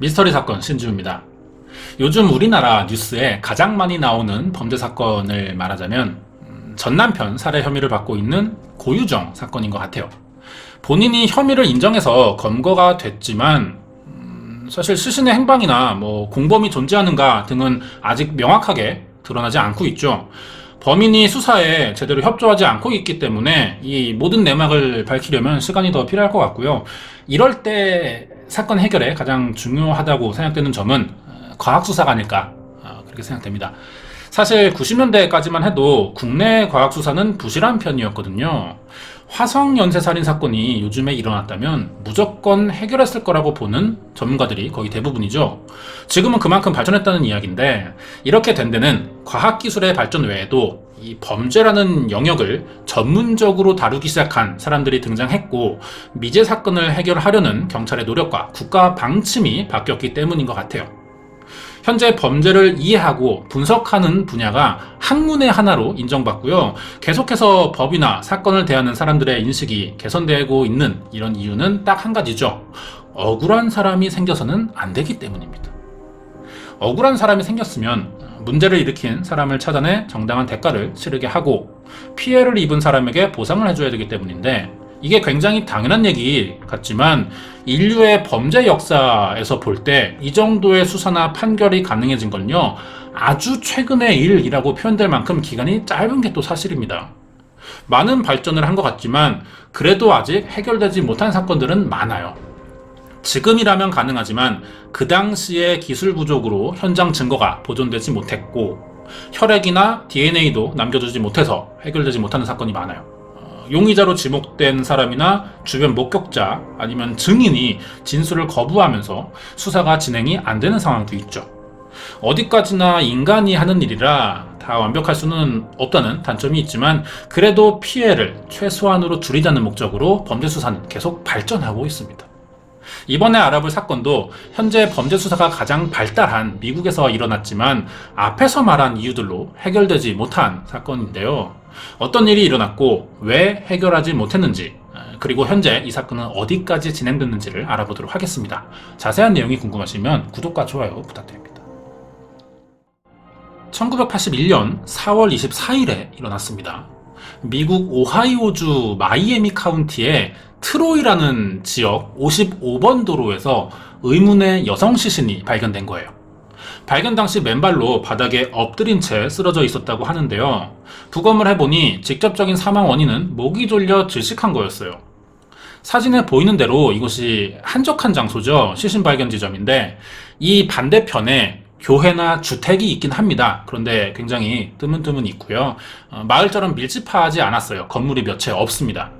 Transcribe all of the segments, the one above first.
미스터리 사건 신지우입니다. 요즘 우리나라 뉴스에 가장 많이 나오는 범죄 사건을 말하자면 음, 전 남편 살해 혐의를 받고 있는 고유정 사건인 것 같아요. 본인이 혐의를 인정해서 검거가 됐지만 음, 사실 시신의 행방이나 뭐 공범이 존재하는가 등은 아직 명확하게 드러나지 않고 있죠. 범인이 수사에 제대로 협조하지 않고 있기 때문에 이 모든 내막을 밝히려면 시간이 더 필요할 것 같고요. 이럴 때 사건 해결에 가장 중요하다고 생각되는 점은 어, 과학수사가 아닐까 어, 그렇게 생각됩니다. 사실 90년대까지만 해도 국내 과학수사는 부실한 편이었거든요. 화성 연쇄살인 사건이 요즘에 일어났다면 무조건 해결했을 거라고 보는 전문가들이 거의 대부분이죠. 지금은 그만큼 발전했다는 이야기인데 이렇게 된 데는 과학기술의 발전 외에도 이 범죄라는 영역을 전문적으로 다루기 시작한 사람들이 등장했고 미제 사건을 해결하려는 경찰의 노력과 국가 방침이 바뀌었기 때문인 것 같아요. 현재 범죄를 이해하고 분석하는 분야가 학문의 하나로 인정받고요. 계속해서 법이나 사건을 대하는 사람들의 인식이 개선되고 있는 이런 이유는 딱 한 가지죠. 억울한 사람이 생겨서는 안 되기 때문입니다. 억울한 사람이 생겼으면 문제를 일으킨 사람을 찾아내 정당한 대가를 치르게 하고 피해를 입은 사람에게 보상을 해줘야 되기 때문인데 이게 굉장히 당연한 얘기 같지만 인류의 범죄 역사에서 볼 때 이 정도의 수사나 판결이 가능해진 건요 아주 최근의 일이라고 표현될 만큼 기간이 짧은 게 또 사실입니다. 많은 발전을 한 것 같지만 그래도 아직 해결되지 못한 사건들은 많아요. 지금이라면 가능하지만 그 당시의 기술 부족으로 현장 증거가 보존되지 못했고 혈액이나 DNA도 남겨주지 못해서 해결되지 못하는 사건이 많아요. 어, 용의자로 지목된 사람이나 주변 목격자 아니면 증인이 진술을 거부하면서 수사가 진행이 안 되는 상황도 있죠. 어디까지나 인간이 하는 일이라 다 완벽할 수는 없다는 단점이 있지만 그래도 피해를 최소한으로 줄이자는 목적으로 범죄 수사는 계속 발전하고 있습니다. 이번에 알아볼 사건도 현재 범죄 수사가 가장 발달한 미국에서 일어났지만 앞에서 말한 이유들로 해결되지 못한 사건인데요. 어떤 일이 일어났고 왜 해결하지 못했는지 그리고 현재 이 사건은 어디까지 진행됐는지를 알아보도록 하겠습니다. 자세한 내용이 궁금하시면 구독과 좋아요 부탁드립니다. 1981년 4월 24일에 일어났습니다. 미국 오하이오주 마이애미 카운티의 트로이라는 지역 55번 도로에서 의문의 여성 시신이 발견된 거예요. 발견 당시 맨발로 바닥에 엎드린 채 쓰러져 있었다고 하는데요. 부검을 해보니 직접적인 사망 원인은 목이 졸려 질식한 거였어요. 사진에 보이는 대로 이곳이 한적한 장소죠. 시신 발견 지점인데 이 반대편에 교회나 주택이 있긴 합니다. 그런데 굉장히 뜨문뜨문 있고요. 어, 마을처럼 밀집하지 않았어요. 건물이 몇 채 없습니다.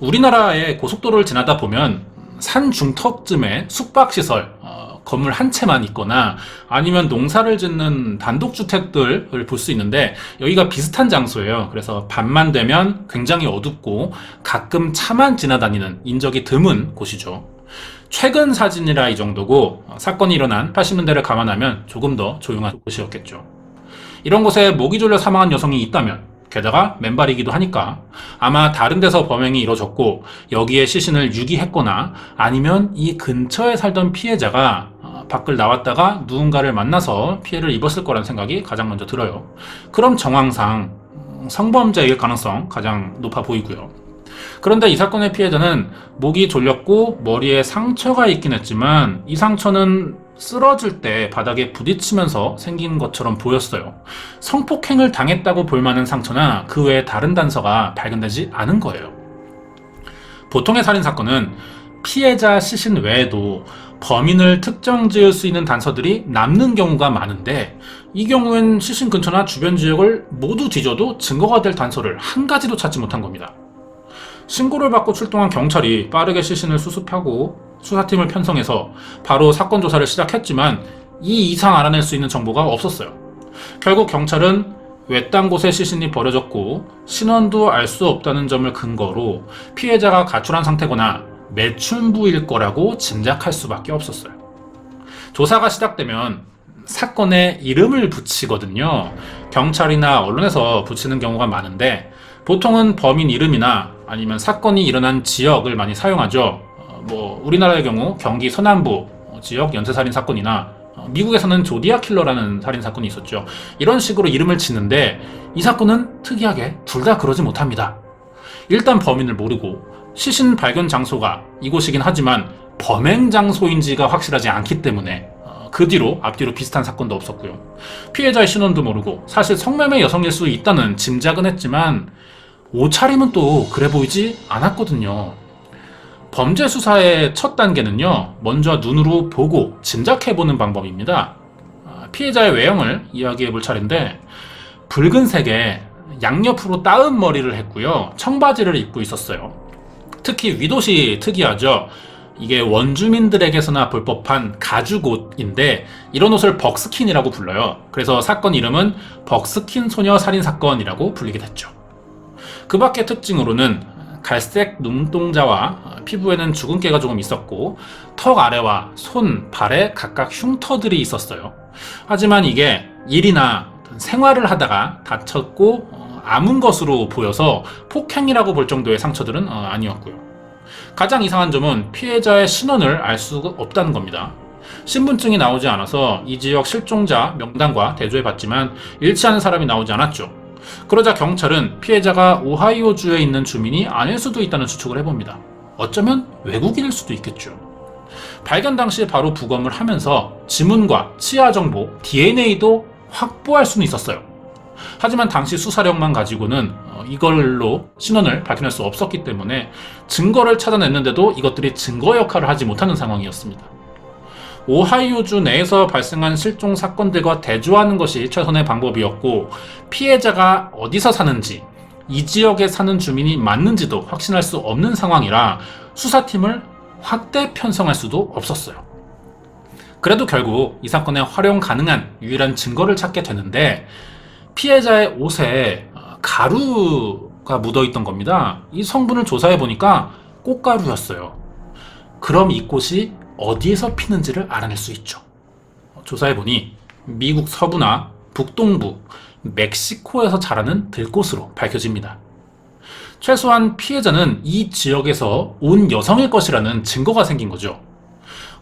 우리나라의 고속도로를 지나다 보면 산 중턱쯤에 숙박시설, 어, 건물 한 채만 있거나 아니면 농사를 짓는 단독주택들을 볼 수 있는데 여기가 비슷한 장소예요. 그래서 밤만 되면 굉장히 어둡고 가끔 차만 지나다니는 인적이 드문 곳이죠. 최근 사진이라 이 정도고 어, 사건이 일어난 80년대를 감안하면 조금 더 조용한 곳이었겠죠. 이런 곳에 목이 졸려 사망한 여성이 있다면 게다가 맨발이기도 하니까 아마 다른 데서 범행이 이루어졌고 여기에 시신을 유기했거나 아니면 이 근처에 살던 피해자가 어, 밖을 나왔다가 누군가를 만나서 피해를 입었을 거란 생각이 가장 먼저 들어요. 그럼 정황상 음, 성범죄일 가능성 가장 높아 보이고요. 그런데 이 사건의 피해자는 목이 졸렸고 머리에 상처가 있긴 했지만 이 상처는 쓰러질 때 바닥에 부딪히면서 생긴 것처럼 보였어요. 성폭행을 당했다고 볼 만한 상처나 그 외에 다른 단서가 발견되지 않은 거예요. 보통의 살인 사건은 피해자 시신 외에도 범인을 특정 지을 수 있는 단서들이 남는 경우가 많은데 이 경우엔 시신 근처나 주변 지역을 모두 뒤져도 증거가 될 단서를 한 가지도 찾지 못한 겁니다. 신고를 받고 출동한 경찰이 빠르게 시신을 수습하고 수사팀을 편성해서 바로 사건 조사를 시작했지만 이 이상 알아낼 수 있는 정보가 없었어요. 결국 경찰은 외딴 곳에 시신이 버려졌고 신원도 알 수 없다는 점을 근거로 피해자가 가출한 상태거나 매춘부일 거라고 짐작할 수밖에 없었어요. 조사가 시작되면 사건에 이름을 붙이거든요. 경찰이나 언론에서 붙이는 경우가 많은데 보통은 범인 이름이나 아니면 사건이 일어난 지역을 많이 사용하죠. 어, 뭐 우리나라의 경우 경기 서남부, 어, 지역 연쇄살인 사건이나 어, 미국에서는 조디아 킬러라는 살인 사건이 있었죠. 이런 식으로 이름을 짓는데 이 사건은 특이하게 둘 다 그러지 못합니다. 일단 범인을 모르고 시신 발견 장소가 이곳이긴 하지만 범행 장소인지가 확실하지 않기 때문에 어, 그 뒤로 앞뒤로 비슷한 사건도 없었고요. 피해자의 신원도 모르고 사실 성매매 여성일 수 있다는 짐작은 했지만 옷차림은 또 그래 보이지 않았거든요. 범죄 수사의 첫 단계는요, 먼저 눈으로 보고 짐작해보는 방법입니다. 아, 피해자의 외형을 이야기해 볼 차례인데, 붉은색의 양옆으로 따은 머리를 했고요, 청바지를 입고 있었어요. 특히 윗옷이 특이하죠. 이게 원주민들에게서나 볼 법한 가죽 옷인데, 이런 옷을 벅스킨이라고 불러요. 그래서 사건 이름은 벅스킨 소녀 살인 사건이라고 불리게 됐죠. 그 밖의 특징으로는 갈색 눈동자와 피부에는 주근깨가 조금 있었고 턱 아래와 손, 발에 각각 흉터들이 있었어요. 하지만 이게 일이나 생활을 하다가 다쳤고 어, 아문 것으로 보여서 폭행이라고 볼 정도의 상처들은 어, 아니었고요. 가장 이상한 점은 피해자의 신원을 알 수가 없다는 겁니다. 신분증이 나오지 않아서 이 지역 실종자 명단과 대조해봤지만 일치하는 사람이 나오지 않았죠. 그러자 경찰은 피해자가 오하이오주에 있는 주민이 아닐 수도 있다는 추측을 해봅니다. 어쩌면 외국인일 수도 있겠죠. 발견 당시에 바로 부검을 하면서 지문과 치아 정보, DNA도 확보할 수는 있었어요. 하지만 당시 수사력만 가지고는 어, 이걸로 신원을 밝혀낼 수 없었기 때문에 증거를 찾아냈는데도 이것들이 증거 역할을 하지 못하는 상황이었습니다. 오하이오주 내에서 발생한 실종 사건들과 대조하는 것이 최선의 방법이었고 피해자가 어디서 사는지 이 지역에 사는 주민이 맞는지도 확신할 수 없는 상황이라 수사팀을 확대 편성할 수도 없었어요. 그래도 결국 이 사건에 활용 가능한 유일한 증거를 찾게 되는데 피해자의 옷에 어, 가루가 묻어 있던 겁니다. 이 성분을 조사해 보니까 꽃가루였어요. 그럼 이 꽃이 어디에서 피는지를 알아낼 수 있죠. 조사해보니 미국 서부나 북동부, 멕시코에서 자라는 들꽃으로 밝혀집니다. 최소한 피해자는 이 지역에서 온 여성일 것이라는 증거가 생긴 거죠.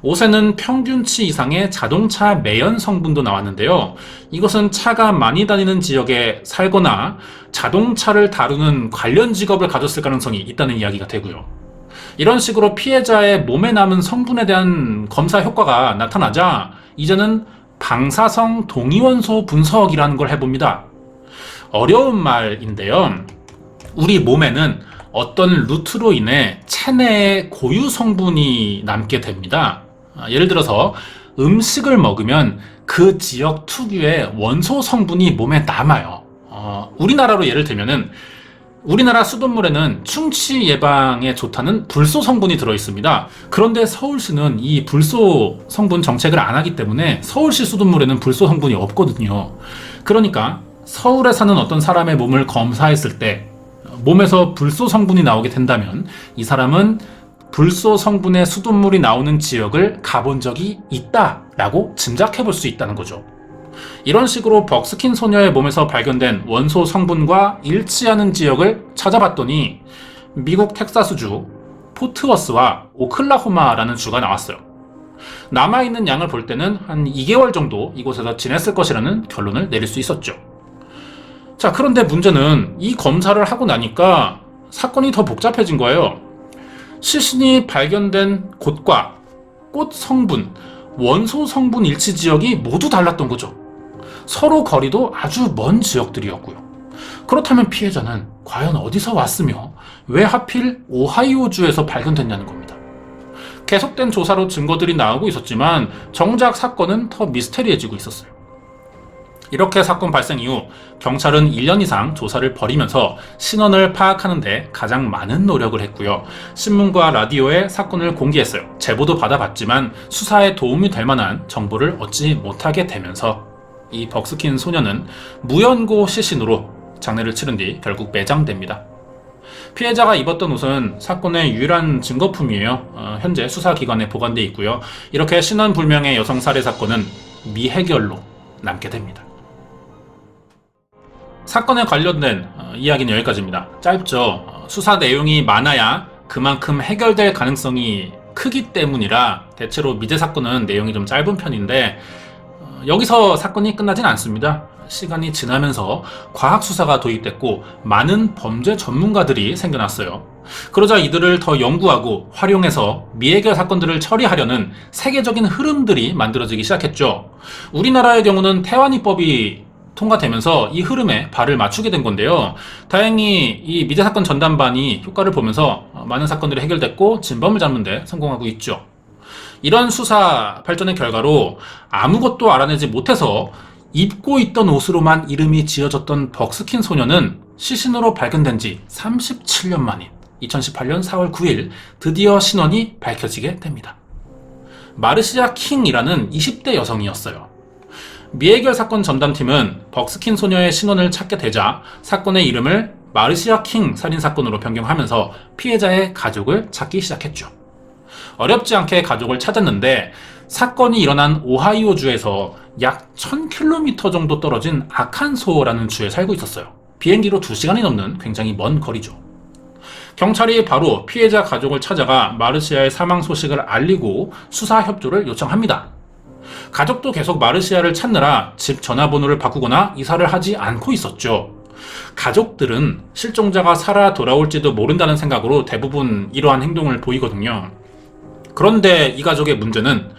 옷에는 평균치 이상의 자동차 매연 성분도 나왔는데요. 이것은 차가 많이 다니는 지역에 살거나 자동차를 다루는 관련 직업을 가졌을 가능성이 있다는 이야기가 되고요. 이런 식으로 피해자의 몸에 남은 성분에 대한 검사 효과가 나타나자 이제는 방사성 동위원소 분석이라는 걸 해봅니다. 어려운 말인데요. 우리 몸에는 어떤 루트로 인해 체내에 고유 성분이 남게 됩니다. 아, 예를 들어서 음식을 먹으면 그 지역 특유의 원소 성분이 몸에 남아요. 어, 우리나라로 예를 들면은 우리나라 수돗물에는 충치 예방에 좋다는 불소 성분이 들어 있습니다. 그런데 서울시는 이 불소 성분 정책을 안 하기 때문에 서울시 수돗물에는 불소 성분이 없거든요. 그러니까 서울에 사는 어떤 사람의 몸을 검사했을 때 몸에서 불소 성분이 나오게 된다면 이 사람은 불소 성분의 수돗물이 나오는 지역을 가본 적이 있다라고 짐작해 볼 수 있다는 거죠. 이런 식으로 벅스킨 소녀의 몸에서 발견된 원소 성분과 일치하는 지역을 찾아봤더니 미국 텍사스주 포트워스와 오클라호마라는 주가 나왔어요. 남아있는 양을 볼 때는 한 2개월 정도 이곳에서 지냈을 것이라는 결론을 내릴 수 있었죠. 자, 그런데 문제는 이 검사를 하고 나니까 사건이 더 복잡해진 거예요. 시신이 발견된 곳과 꽃 성분, 원소 성분 일치 지역이 모두 달랐던 거죠. 서로 거리도 아주 먼 지역들이었고요. 그렇다면 피해자는 과연 어디서 왔으며 왜 하필 오하이오주에서 발견됐냐는 겁니다. 계속된 조사로 증거들이 나오고 있었지만 정작 사건은 더 미스테리해지고 있었어요. 이렇게 사건 발생 이후 경찰은 1년 이상 조사를 벌이면서 신원을 파악하는데 가장 많은 노력을 했고요. 신문과 라디오에 사건을 공개했어요. 제보도 받아봤지만 수사에 도움이 될 만한 정보를 얻지 못하게 되면서 이 벅스킨 소녀는 무연고 시신으로 장례를 치른 뒤 결국 매장됩니다. 피해자가 입었던 옷은 사건의 유일한 증거품이에요. 어, 현재 수사기관에 보관돼 있고요. 이렇게 신원 불명의 여성 살해 사건은 미해결로 남게 됩니다. 사건에 관련된 어, 이야기는 여기까지입니다. 짧죠. 어, 수사 내용이 많아야 그만큼 해결될 가능성이 크기 때문이라 대체로 미제 사건은 내용이 좀 짧은 편인데 어, 여기서 사건이 끝나진 않습니다. 시간이 지나면서 과학 수사가 도입됐고 많은 범죄 전문가들이 생겨났어요. 그러자 이들을 더 연구하고 활용해서 미해결 사건들을 처리하려는 세계적인 흐름들이 만들어지기 시작했죠. 우리나라의 경우는 태완이법이 통과되면서 이 흐름에 발을 맞추게 된 건데요. 다행히 이 미제 사건 전담반이 효과를 보면서 많은 사건들이 해결됐고 진범을 잡는 데 성공하고 있죠. 이런 수사 발전의 결과로 아무것도 알아내지 못해서 입고 있던 옷으로만 이름이 지어졌던 벅스킨 소녀는 시신으로 발견된 지 37년 만인 2018년 4월 9일 드디어 신원이 밝혀지게 됩니다. 마르시아 킹이라는 20대 여성이었어요. 미해결 사건 전담팀은 벅스킨 소녀의 신원을 찾게 되자 사건의 이름을 마르시아 킹 살인 사건으로 변경하면서 피해자의 가족을 찾기 시작했죠. 어렵지 않게 가족을 찾았는데 사건이 일어난 오하이오주에서 약 1000km 정도 떨어진 아칸소라는 주에 살고 있었어요. 비행기로 2시간이 넘는 굉장히 먼 거리죠. 경찰이 바로 피해자 가족을 찾아가 마르시아의 사망 소식을 알리고 수사 협조를 요청합니다. 가족도 계속 마르시아를 찾느라 집 전화번호를 바꾸거나 이사를 하지 않고 있었죠. 가족들은 실종자가 살아 돌아올지도 모른다는 생각으로 대부분 이러한 행동을 보이거든요. 그런데 이 가족의 문제는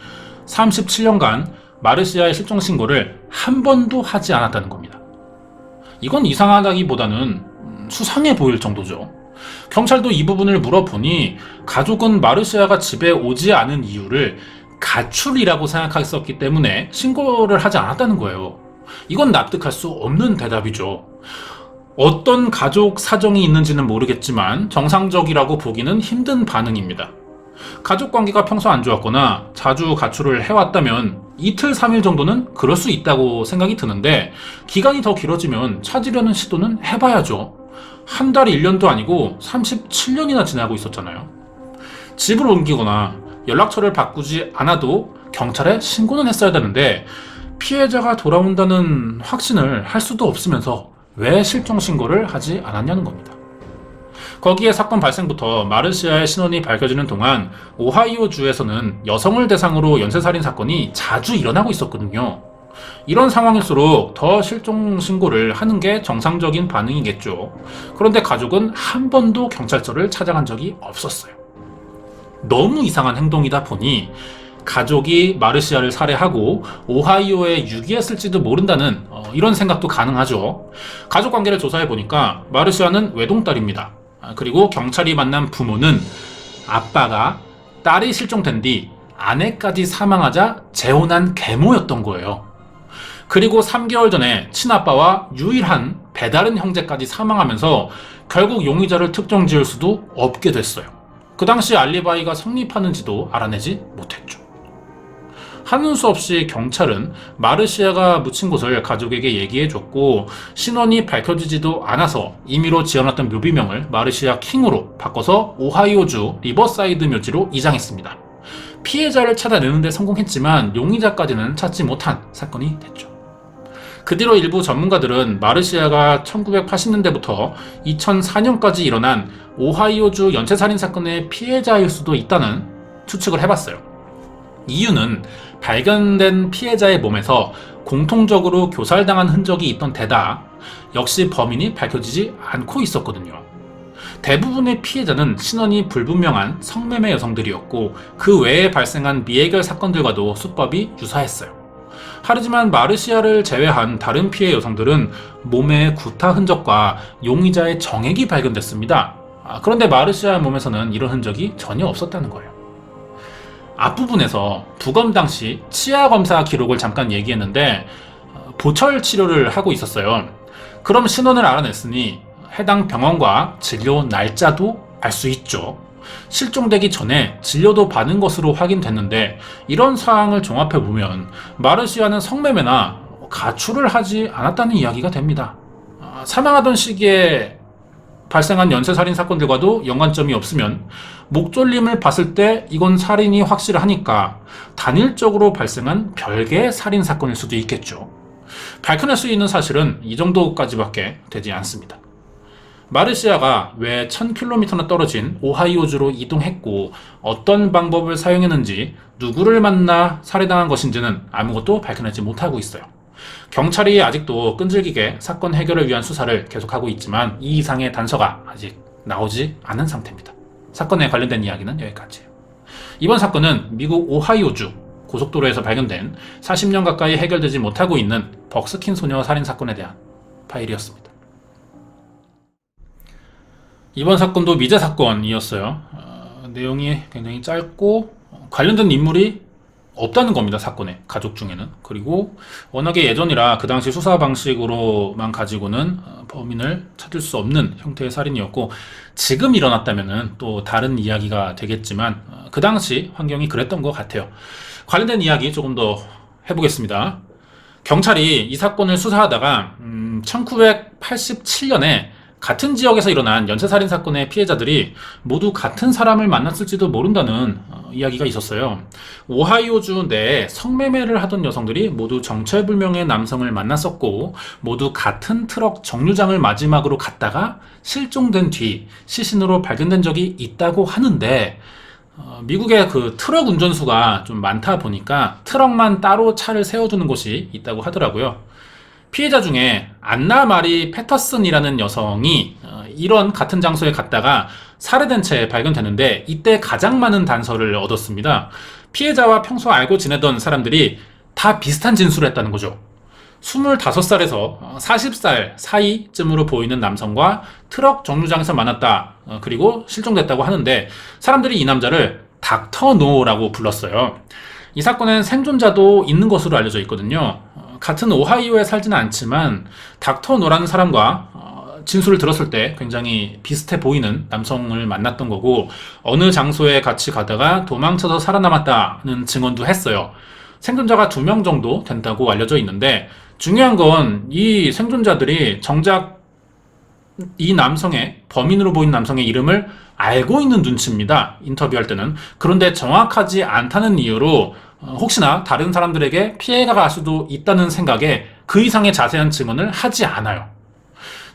37년간 마르시아의 실종 신고를 한 번도 하지 않았다는 겁니다. 이건 이상하다기보다는 음, 수상해 보일 정도죠. 경찰도 이 부분을 물어보니 가족은 마르시아가 집에 오지 않은 이유를 가출이라고 생각했었기 때문에 신고를 하지 않았다는 거예요. 이건 납득할 수 없는 대답이죠. 어떤 가족 사정이 있는지는 모르겠지만 정상적이라고 보기는 힘든 반응입니다. 가족 관계가 평소 안 좋았거나 자주 가출을 해왔다면 이틀, 3일 정도는 그럴 수 있다고 생각이 드는데 기간이 더 길어지면 찾으려는 시도는 해봐야죠. 한 달, 1년도 아니고 37년이나 지나고 있었잖아요. 집을 옮기거나 연락처를 바꾸지 않아도 경찰에 신고는 했어야 되는데 피해자가 돌아온다는 확신을 할 수도 없으면서 왜 실종 신고를 하지 않았냐는 겁니다. 거기에 사건 발생부터 마르시아의 신원이 밝혀지는 동안 오하이오 주에서는 여성을 대상으로 연쇄살인 사건이 자주 일어나고 있었거든요. 이런 상황일수록 더 실종 신고를 하는 게 정상적인 반응이겠죠. 그런데 가족은 한 번도 경찰서를 찾아간 적이 없었어요. 너무 이상한 행동이다 보니 가족이 마르시아를 살해하고 오하이오에 유기했을지도 모른다는 어, 이런 생각도 가능하죠. 가족 관계를 조사해 보니까 마르시아는 외동딸입니다. 아, 그리고 경찰이 만난 부모는 아빠가 딸이 실종된 뒤 아내까지 사망하자 재혼한 계모였던 거예요. 그리고 3개월 전에 친아빠와 유일한 배다른 형제까지 사망하면서 결국 용의자를 특정 지을 수도 없게 됐어요. 그 당시 알리바이가 성립하는지도 알아내지 못했죠. 하는 수 없이 경찰은 마르시아가 묻힌 곳을 가족에게 얘기해줬고 신원이 밝혀지지도 않아서 임의로 지어놨던 묘비명을 마르시아 킹으로 바꿔서 오하이오주 리버사이드 묘지로 이장했습니다. 피해자를 찾아내는데 성공했지만 용의자까지는 찾지 못한 사건이 됐죠. 그 뒤로 일부 전문가들은 마르시아가 1980년대부터 2004년까지 일어난 오하이오주 연쇄살인 사건의 피해자일 수도 있다는 추측을 해봤어요. 이유는 발견된 피해자의 몸에서 공통적으로 교살당한 흔적이 있던 데다 역시 범인이 밝혀지지 않고 있었거든요. 대부분의 피해자는 신원이 불분명한 성매매 여성들이었고 그 외에 발생한 미해결 사건들과도 수법이 유사했어요. 하지만 마르시아를 제외한 다른 피해 여성들은 몸에 구타 흔적과 용의자의 정액이 발견됐습니다. 아, 그런데 마르시아의 몸에서는 이런 흔적이 전혀 없었다는 거예요. 앞부분에서 부검 당시 치아 검사 기록을 잠깐 얘기했는데 어, 보철 치료를 하고 있었어요. 그럼 신원을 알아냈으니 해당 병원과 진료 날짜도 알 수 있죠. 실종되기 전에 진료도 받은 것으로 확인됐는데 이런 사항을 종합해 보면 마르시아는 성매매나 가출을 하지 않았다는 이야기가 됩니다. 아, 사망하던 시기에 발생한 연쇄살인 사건들과도 연관점이 없으면 목졸림을 봤을 때 이건 살인이 확실하니까 단일적으로 발생한 별개의 살인 사건일 수도 있겠죠. 밝혀낼 수 있는 사실은 이 정도까지밖에 되지 않습니다. 마르시아가 왜 1000km나 떨어진 오하이오주로 이동했고 어떤 방법을 사용했는지 누구를 만나 살해당한 것인지는 아무것도 밝혀내지 못하고 있어요. 경찰이 아직도 끈질기게 사건 해결을 위한 수사를 계속하고 있지만 이 이상의 단서가 아직 나오지 않은 상태입니다. 사건에 관련된 이야기는 여기까지예요. 이번 사건은 미국 오하이오주 고속도로에서 발견된 40년 가까이 해결되지 못하고 있는 벅스킨 소녀 살인 사건에 대한 파일이었습니다. 이번 사건도 미제 사건이었어요. 어, 내용이 굉장히 짧고 어, 관련된 인물이 없다는 겁니다. 사건에 가족 중에는 그리고 워낙에 예전이라 그 당시 수사 방식으로만 가지고는 어, 범인을 찾을 수 없는 형태의 살인이었고 지금 일어났다면은 또 다른 이야기가 되겠지만 어, 그 당시 환경이 그랬던 것 같아요. 관련된 이야기 조금 더 해보겠습니다. 경찰이 이 사건을 수사하다가 음, 1987년에 같은 지역에서 일어난 연쇄살인 사건의 피해자들이 모두 같은 사람을 만났을지도 모른다는 어, 이야기가 있었어요. 오하이오주 내에 성매매를 하던 여성들이 모두 정체불명의 남성을 만났었고 모두 같은 트럭 정류장을 마지막으로 갔다가 실종된 뒤 시신으로 발견된 적이 있다고 하는데 어, 미국의 그 트럭 운전수가 좀 많다 보니까 트럭만 따로 차를 세워두는 곳이 있다고 하더라고요. 피해자 중에 안나 마리 패터슨이라는 여성이 어, 이런 같은 장소에 갔다가 살해된 채 발견되는데 이때 가장 많은 단서를 얻었습니다. 피해자와 평소 알고 지내던 사람들이 다 비슷한 진술을 했다는 거죠. 25살에서 40살 사이쯤으로 보이는 남성과 트럭 정류장에서 만났다. 어, 그리고 실종됐다고 하는데 사람들이 이 남자를 닥터 노라고 불렀어요. 이 사건엔 생존자도 있는 것으로 알려져 있거든요. 어, 같은 오하이오에 살지는 않지만 닥터 노라는 사람과 어, 진술을 들었을 때 굉장히 비슷해 보이는 남성을 만났던 거고 어느 장소에 같이 가다가 도망쳐서 살아남았다는 증언도 했어요. 생존자가 두 명 정도 된다고 알려져 있는데 중요한 건 이 생존자들이 정작 이 남성의 범인으로 보이는 남성의 이름을 알고 있는 눈치입니다. 인터뷰할 때는 그런데 정확하지 않다는 이유로 어, 혹시나 다른 사람들에게 피해가 갈 수도 있다는 생각에 그 이상의 자세한 증언을 하지 않아요.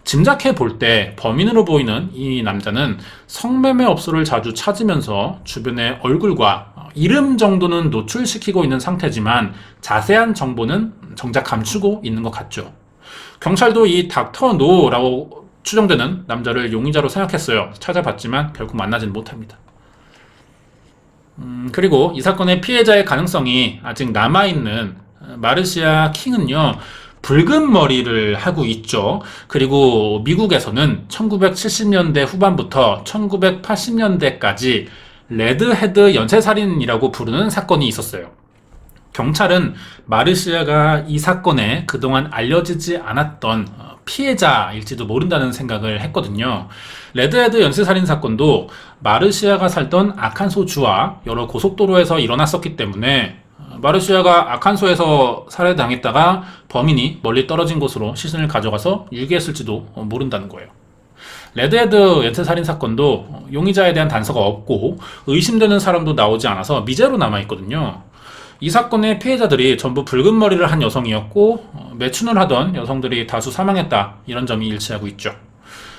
짐작해 볼 때 범인으로 보이는 이 남자는 성매매 업소를 자주 찾으면서 주변의 얼굴과 어, 이름 정도는 노출시키고 있는 상태지만 자세한 정보는 정작 감추고 있는 것 같죠. 경찰도 이 닥터 노라고 추정되는 남자를 용의자로 생각했어요. 찾아봤지만 결국 만나지는 못합니다. 음, 그리고 이 사건의 피해자의 가능성이 아직 남아있는 마르시아 킹은요, 붉은 머리를 하고 있죠. 그리고 미국에서는 1970년대 후반부터 1980년대까지 레드헤드 연쇄살인이라고 부르는 사건이 있었어요. 경찰은 마르시아가 이 사건에 그동안 알려지지 않았던 어, 피해자일지도 모른다는 생각을 했거든요. 레드헤드 연쇄살인 사건도 마르시아가 살던 아칸소주와 여러 고속도로에서 일어났었기 때문에 어, 마르시아가 아칸소에서 살해당했다가 범인이 멀리 떨어진 곳으로 시신을 가져가서 유기했을지도 어, 모른다는 거예요. 레드헤드 연쇄살인 사건도 용의자에 대한 단서가 없고 의심되는 사람도 나오지 않아서 미제로 남아있거든요. 이 사건의 피해자들이 전부 붉은 머리를 한 여성이었고 어, 매춘을 하던 여성들이 다수 사망했다 이런 점이 일치하고 있죠.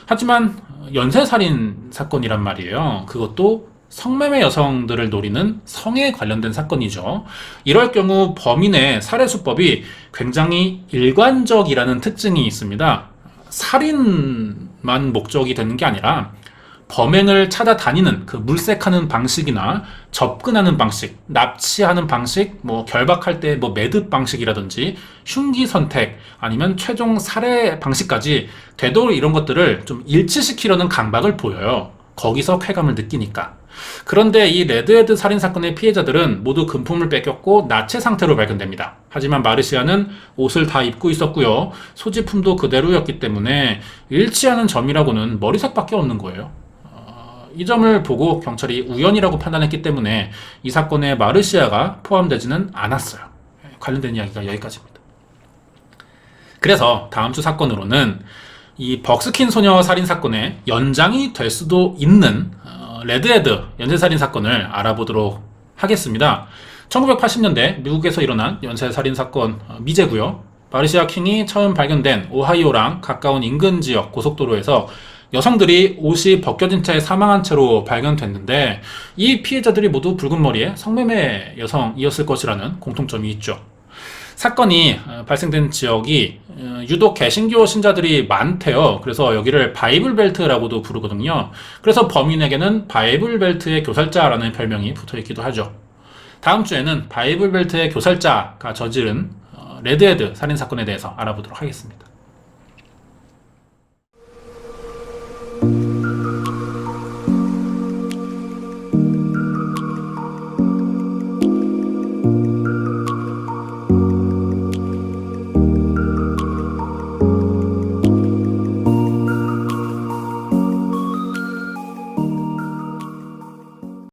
하지만 연쇄살인 사건이란 말이에요. 그것도 성매매 여성들을 노리는 성에 관련된 사건이죠. 이럴 경우 범인의 살해 수법이 굉장히 일관적이라는 특징이 있습니다. 살인만 목적이 되는 게 아니라 범행을 찾아다니는 그 물색하는 방식이나 접근하는 방식, 납치하는 방식, 뭐 결박할 때 뭐 매듭 방식이라든지 흉기 선택 아니면 최종 살해 방식까지 되도록 이런 것들을 좀 일치시키려는 강박을 보여요. 거기서 쾌감을 느끼니까. 그런데 이 레드헤드 살인 사건의 피해자들은 모두 금품을 뺏겼고 나체 상태로 발견됩니다. 하지만 마르시아는 옷을 다 입고 있었고요. 소지품도 그대로였기 때문에 일치하는 점이라고는 머리색밖에 없는 거예요. 이 점을 보고 경찰이 우연이라고 판단했기 때문에 이 사건에 마르시아가 포함되지는 않았어요. 관련된 이야기가 여기까지입니다. 그래서 다음 주 사건으로는 이 벅스킨 소녀 살인 사건의 연장이 될 수도 있는 어, 레드헤드 연쇄살인 사건을 알아보도록 하겠습니다. 1980년대 미국에서 일어난 연쇄살인 사건 어, 미제고요. 마르시아 킹이 처음 발견된 오하이오랑 가까운 인근 지역 고속도로에서 여성들이 옷이 벗겨진 채 사망한 채로 발견됐는데 이 피해자들이 모두 붉은 머리의 성매매 여성이었을 것이라는 공통점이 있죠. 사건이 어, 발생된 지역이 어, 유독 개신교 신자들이 많대요. 그래서 여기를 바이블 벨트라고도 부르거든요. 그래서 범인에게는 바이블 벨트의 교살자라는 별명이 붙어 있기도 하죠. 다음 주에는 바이블 벨트의 교살자가 저지른 어, 레드헤드 살인 사건에 대해서 알아보도록 하겠습니다.